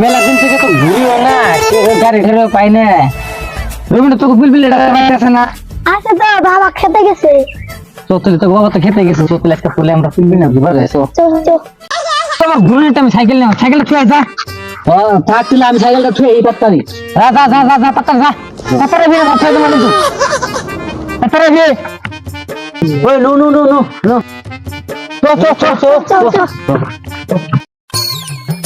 মেলা দিন থেকে তো ঘুরিও না গাড়ি ঠেড়ে পাই না। রবীন্দ্র তোকে বিলবিল এটা পাইতেছে না? আচ্ছা তো বাবা খেতে গেছে। চতুলি তো বাবা তো খেতে গেছে চতুলি একটা ফুলে আমরা তুলবি না ঘুরে গেছো চল চল। তোমার ঘুরে আমি সাইকেল নেব সাইকেলটা থুয়ে যা। হ্যাঁ থাক তুলে আমি সাইকেলটা থুয়ে এই পাত্তারি যা যা যা যা যা পাত্তার যা। পাত্তারে বিয়ে কথা তোমার কিন্তু পাত্তারে বিয়ে ওই no no no no no. চল চল চল। চল চল।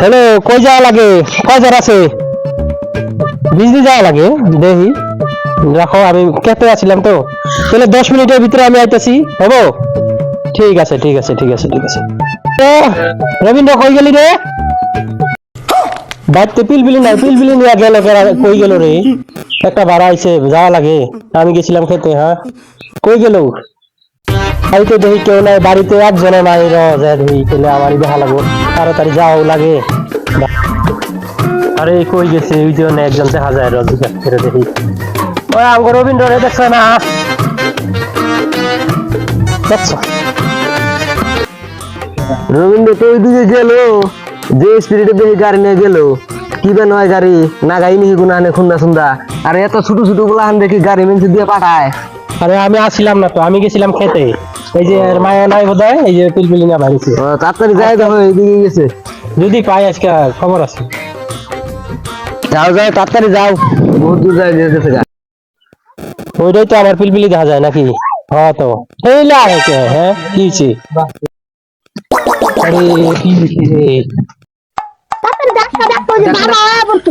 হ্যালো কই যাওয়া লাগে? কয়জন আছে? বিজলি যাওয়া লাগে দেখি রাখো আমি কেটে আছিলাম তো। তাহলে দশ মিনিটের ভিতরে আমি আইতেছি, হব? ঠিক আছে ঠিক আছে ঠিক আছে ঠিক আছে। তো, রবীন্দ্র, কই গেলি রে? বাড়িতে পিলপিলি নাই, পিলপিলি নিয়ে গেল কই গেল রে? একটা ভাড়া আইছে, যাওয়া লাগে। আমি গেছিলাম খেতে হ্যাঁ? কই গেল? বাড়িতে দেখি কেউ নাই, বাড়িতে একজনও নাই, র তাহলে আমারই দেখা লাগবো। তাড়াতাড়ি যাও লাগে। আরে, কই গেছে? ওই জন্য একজন দেখা যায়, র, জিজ্ঞাস করে দেখি। ওই আমগো রবীন্দ্র, রে, দেখছ না? দেখছ? রবীন্দ্র, তো ওইদিকে গেল। যে স্পিরিটে দেখে গাড়ি নিয়ে গেল। কি বা নয় গাড়ি? না গাড়ি নিহি গুনা আনে খুন্দা সুন্দা। আর, এত ছোট ছোটগুলা আন দেখি গাড়ি মেনছে দিয়ে পাঠায়। আরে, আমি আসছিলাম না তো, আমি গেছিলাম খেতে। এই যে এর মায়া নাই বোধ হয় এই যে পিলপিলি না ও, তাড়াতাড়ি যাই দেখো এইদিকে গেছে। যদি পাই আজকে খবর আছে। যাও যাও তাড়াতাড়ি যাও। বহুত দূর যাই যেতেছে। ওইটাই তো আমার পিলপিলি দেখা যায় নাকি? হ্যাঁ তো। এই লা হেকে হ্যাঁ কি হয়েছে? আরে কি হয়েছে ডাক্তার ডাক্তার যে বাবা বলতো